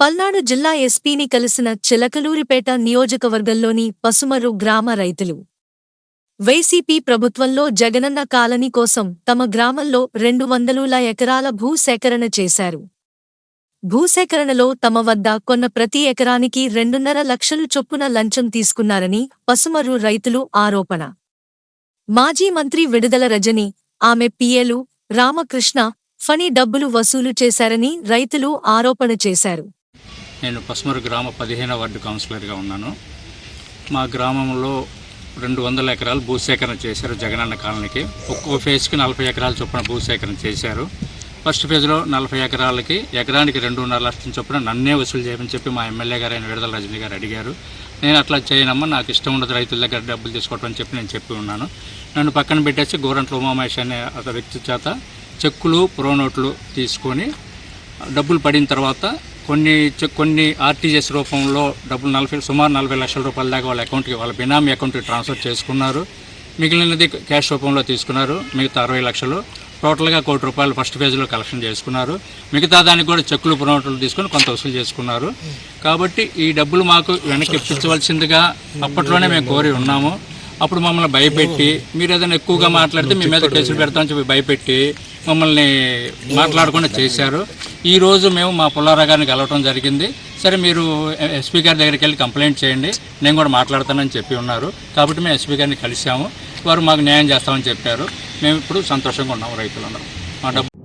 పల్నాడు జిల్లా ఎస్పీని కలిసిన చిలకలూరిపేట నియోజకవర్గంలోని పసుమరు గ్రామ రైతులు. వైసీపీ ప్రభుత్వంలో జగనన్న కాలనీ కోసం తమ గ్రామంలో రెండు వందలుల ఎకరాల భూసేకరణ చేశారు. భూసేకరణలో తమ వద్ద కొన్న ప్రతి ఎకరానికి రెండున్నర లక్షలు చొప్పున లంచం తీసుకున్నారని పసుమరు రైతులు ఆరోపణ. మాజీ మంత్రి విడుదల రజని ఆమె పిఏలు రామకృష్ణ ఫణి డబ్బులు వసూలు చేశారని రైతులు ఆరోపణ చేశారు. నేను పసుమరు గ్రామ పదిహేనవ వార్డు కౌన్సిలర్గా ఉన్నాను. మా గ్రామంలో రెండు వందల ఎకరాలు భూసేకరణ చేశారు జగనన్న కాలనీకి. ఒక్కో ఫేజ్కి నలభై ఎకరాల చొప్పున భూసేకరణ చేశారు. ఫస్ట్ ఫేజ్లో నలభై ఎకరాలకి ఎకరానికి రెండున్నర లక్షల చొప్పున నన్నే వసూలు చేయమని చెప్పి మా ఎమ్మెల్యే గారు అయిన విడుదల రజనీ గారు అడిగారు. నేను అట్లా చేయనమ్మా నాకు ఇష్టం ఉండదు రైతుల దగ్గర డబ్బులు తీసుకోవటం అని చెప్పి నేను చెప్పి ఉన్నాను. నన్ను పక్కన పెట్టేసి గోరంట్ల ఉమామహేష్ అనే అతని వ్యక్తి చేత చెక్కులు ప్రోనోట్లు తీసుకొని డబ్బులు పడిన తర్వాత కొన్ని కొన్ని ఆర్టీజీఎస్ రూపంలో డబ్బులు నలభై సుమారు నలభై లక్షల రూపాయల దాకా వాళ్ళ అకౌంట్కి వాళ్ళ బినామీ అకౌంట్కి ట్రాన్స్ఫర్ చేసుకున్నారు. మిగిలినది క్యాష్ రూపంలో తీసుకున్నారు మిగతా అరవై లక్షలు. టోటల్గా కోటి రూపాయలు ఫస్ట్ ఫేజ్లో కలెక్షన్ చేసుకున్నారు. మిగతా దానికి కూడా చెక్కులు పునోట్లు తీసుకొని కొంత వసూలు చేసుకున్నారు. కాబట్టి ఈ డబ్బులు మాకు వెనక్కి ఇప్పించవలసిందిగా అప్పట్లోనే మేము కోరి ఉన్నాము. అప్పుడు మమ్మల్ని భయపెట్టి మీరు ఏదైనా ఎక్కువగా మాట్లాడితే మీ మీద కేసులు పెడతామని చెప్పి భయపెట్టి మమ్మల్ని మాట్లాడకుండా చేశారు. ఈ రోజు మేము మా పుల్లారా గారిని కలవటం జరిగింది. సరే మీరు ఎస్పీ గారి దగ్గరికి వెళ్ళి కంప్లైంట్ చేయండి. నేను కూడా మాట్లాడతానని చెప్పి ఉన్నారు. కాబట్టి మేము ఎస్పీ గారిని కలిసాము వారు మాకు న్యాయం చేస్తామని చెప్పారు. మేము ఇప్పుడు సంతోషంగా ఉన్నాము రైతులందరం. మా డబ్బు